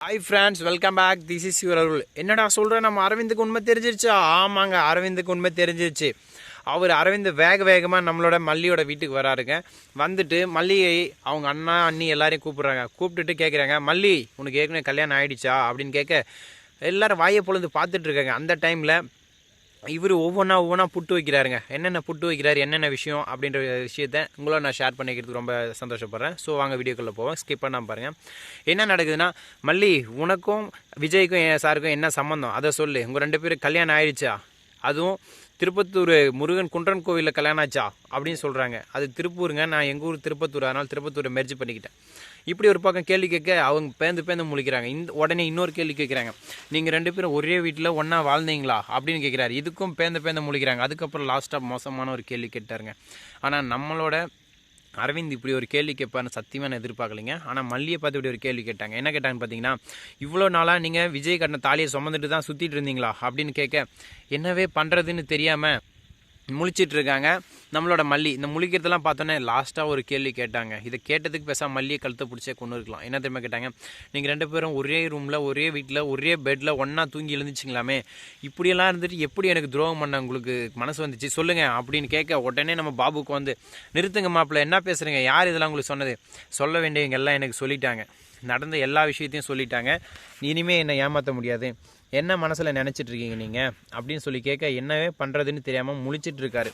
Hi friends welcome back this is your Arul என்னடா சொல்கிறேன் நம்ம அரவிந்துக்கு உண்மை தெரிஞ்சிருச்சா? ஆமாங்க அரவிந்துக்கு உண்மை தெரிஞ்சிருச்சு. அவர் அரவிந்த் வேக வேகமாக நம்மளோட மல்லியோட வீட்டுக்கு வராருங்க. வந்துட்டு மல்லிகை அவங்க அண்ணா அண்ணி எல்லாரையும் கூப்பிட்றாங்க. கூப்பிட்டுட்டு கேட்குறாங்க மல்லி உனக்கு ஏற்கனவே கல்யாணம் ஆகிடுச்சா அப்படின்னு கேட்க எல்லாரும் வாயை பொழுது பார்த்துட்ருக்காங்க அந்த டைமில் இவர் ஒவ்வொன்றா ஒவ்வொன்றா புட்டு வைக்கிறாருங்க. என்னென்ன புட்டு வைக்கிறார் என்னென்ன விஷயம் அப்படின்ற விஷயத்த உங்களோட நான் ஷேர் பண்ணிக்கிறதுக்கு ரொம்ப சந்தோஷப்படுறேன். ஸோ வாங்க வீடியோக்குள்ளே போவோம். ஸ்கிப் பண்ணாமல் பாருங்கள் என்ன நடக்குதுன்னா மல்லி உனக்கும் விஜய்க்கும் என் சாருக்கும் என்ன சம்மந்தம் அதை சொல்லு. உங்கள் ரெண்டு பேரும் கல்யாணம் ஆயிடுச்சா அதுவும் திருப்பத்தூர் முருகன் குன்றன் கோவிலில் கல்யாணம் ஆச்சா அப்படின்னு சொல்கிறாங்க அது திருப்பூருங்க. நான் எங்கள் ஊர் திருப்பத்தூர் அதனால் திருப்பத்தூரை மெர்ஜி பண்ணிக்கிட்டேன். இப்படி ஒரு பக்கம் கேள்வி கேட்க அவங்க பேந்து பேந்து முழிக்கிறாங்க. இந்த உடனே இன்னொரு கேள்வி கேட்குறாங்க. நீங்கள் ரெண்டு பேரும் ஒரே வீட்டில் ஒன்றா வாழ்ந்தீங்களா? அப்படின்னு கேட்குறாரு. இதுக்கும் பேந்த பேந்து முழிக்கிறாங்க. அதுக்கப்புறம் லாஸ்ட்டாக மோசமான ஒரு கேள்வி கேட்டாருங்க. ஆனால் நம்மளோட அரவிந்த் இப்படி ஒரு கேள்வி கேட்பாருன்னு சத்தியமாக நான் எதிர்பார்க்கலைங்க. ஆனால் மல்லியை பார்த்து இப்படி ஒரு கேள்வி கேட்டாங்க. என்ன கேட்டாங்கன்னு பார்த்தீங்கன்னா இவ்வளோ நாளாக நீங்கள் விஜய் கட்டின தாலியை சுமந்துட்டு தான் சுற்றிட்டு இருந்தீங்களா? அப்படின்னு கேட்க என்னவே பண்ணுறதுன்னு தெரியாமல் முழிச்சிட்டு இருக்காங்க நம்மளோட மல்லி இந்த முழிக்கிறதெல்லாம் பார்த்தோன்னே லாஸ்ட்டாக ஒரு கேள்வி கேட்டாங்க. இதை கேட்டதுக்கு பேசாம மல்லியை கழுத்தை பிடிச்சே கொண்டு இருக்கலாம். என்ன தெரியுமா கேட்டாங்க? நீங்கள் ரெண்டு பேரும் ஒரே ரூமில் ஒரே வீட்டில் ஒரே பெட்டில் ஒன்றா தூங்கி எழுந்துச்சிங்களாமே இப்படியெல்லாம் இருந்துட்டு எப்படி எனக்கு துரோகம் பண்ண உங்களுக்கு மனசு வந்துச்சு? சொல்லுங்கள் அப்படின்னு கேட்க உடனே நம்ம பாபுக்கு வந்து நிறுத்துங்க மாப்பிள்ள என்ன பேசுகிறீங்க யார் இதெல்லாம் உங்களுக்கு சொன்னது? சொல்ல வேண்டியவங்க எல்லாம் எனக்கு சொல்லிட்டாங்க. நடந்த எல்லா விஷயத்தையும் சொல்லிட்டாங்க. இனிமேல் என்னை ஏமாற்ற முடியாது. என்ன மனசில் நினச்சிட்டு இருக்கீங்க நீங்கள் அப்படின்னு சொல்லி கேட்க என்னவே பண்ணுறதுன்னு தெரியாமல் முழிச்சிட்டு இருக்காரு.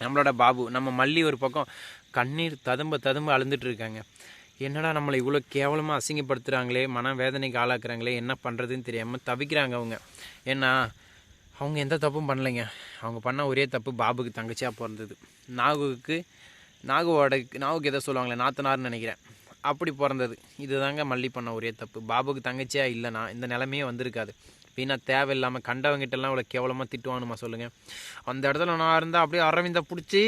நம்மளோட பாபு நம்ம மல்லி ஒரு பக்கம் கண்ணீர் ததும்ப ததும்ப அழுந்துட்டு இருக்காங்க. என்னடா நம்மளை இவ்வளோ கேவலமாக அசிங்கப்படுத்துகிறாங்களே மன வேதனைக்கு ஆளாக்குறாங்களே என்ன பண்ணுறதுன்னு தெரியாமல் தவிக்கிறாங்க அவங்க. ஏன்னா அவங்க எந்த தப்பும் பண்ணலைங்க. அவங்க பண்ண ஒரே தப்பு பாபுக்கு தங்கச்சியாக பிறந்தது. நாகுவுக்கு நாகுவோட நாகுக்கு எதை சொல்லுவாங்களே நாத்தனார்னு நினைக்கிறேன். அப்படி பிறந்தது. இதுதாங்க மல்லி பண்ண ஒரே தப்பு. பாபுக்கு தங்கச்சியாக இல்லைனா இந்த நிலமையே வந்திருக்காது. வீணா தேவையில்லாமல் கண்டவங்கிட்டலாம் இவ்வளோ கேவலமாக திட்டுவானுமா சொல்லுங்கள் அந்த இடத்துல நான் இருந்தால் அப்படியே அரவிந்த பிடிச்சி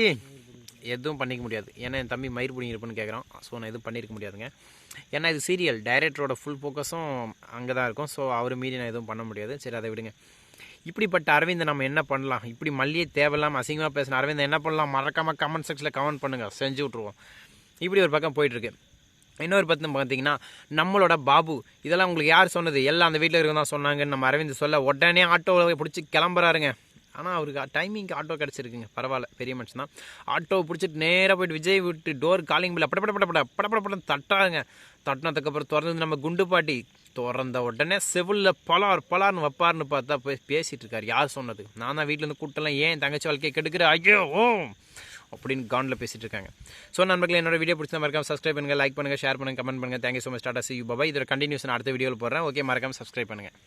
எதுவும் பண்ணிக்க முடியாது. ஏன்னா என் தம்பி மயிர் பிடிங்கிருப்புன்னு கேட்குறான் ஸோ நான் எதுவும் பண்ணியிருக்க முடியாதுங்க. ஏன்னா இது சீரியல் டைரக்டரோட ஃபுல் ஃபோக்கஸும் அங்கே தான் இருக்கும். ஸோ அவர் மீறி நான் எதுவும் பண்ண முடியாது. சரி அதை விடுங்க. இப்படிப்பட்ட அரவிந்தை நம்ம என்ன பண்ணலாம்? இப்படி மல்லியை தேவையில்லாமல் அசிங்கமாக பேசின அரவிந்த் என்ன பண்ணலாம்? மறக்காமல் கமெண்ட் செக்ஷனில் கமெண்ட் பண்ணுங்கள் செஞ்சு விட்ருவோம் இப்படி ஒரு பக்கம் போயிட்டுருக்கு இன்னொரு பக்கம் பார்த்தீங்கன்னா நம்மளோட பாபு இதெல்லாம் உங்களுக்கு யார் சொன்னது? எல்லாம் அந்த வீட்டில் இருக்க தான் சொன்னாங்கன்னு நம்ம அரவிந்த் சொல்ல உடனே ஆட்டோவில் பிடிச்சி கிளம்புறாருங்க. ஆனால் அவருக்கு டைமிங்க்கு ஆட்டோ கிடச்சிருக்குங்க. பரவாயில்ல பெரிய மனுஷன் தான். ஆட்டோ பிடிச்சிட்டு நேராக போயிட்டு விஜய் விட்டு டோர் காலிங் பில்ல பட படப்பட பட படம் தட்டினதுக்கப்புறம் திறந்து நம்ம குண்டு பாட்டி திறந்த உடனே செவிலில் பலார் பலார்னு வைப்பார்னு பார்த்தா போய் பேசிகிட்டு இருக்காரு. யார் சொன்னது? நான் தான் வீட்டிலேருந்து கூட்டலாம் ஏன் தங்கச்சி வாழ்க்கையை கெடுக்கிற? ஐயோ! ஓ அப்படின்னு காண்டில் பேசிட்டு இருக்காங்க. ஸோ நண்பர்களே என்னோட வீடியோ பிடிச்சா மறக்காம சப்ஸ்கிரைப் பண்ணுங்கள் லைக் பண்ணுங்கள் ஷேர் பண்ணுங்கள் கமெண்ட் பண்ணுங்கள் தேங்க்யூ ஸோ மச் டாடா சி யூ பாபா இதோட கண்டினியூஸ் நான் அடுத்த வீடியோவில் போடுறேன். ஓகே மறக்காம சப்ஸ்கிரைப் பண்ணுங்கள்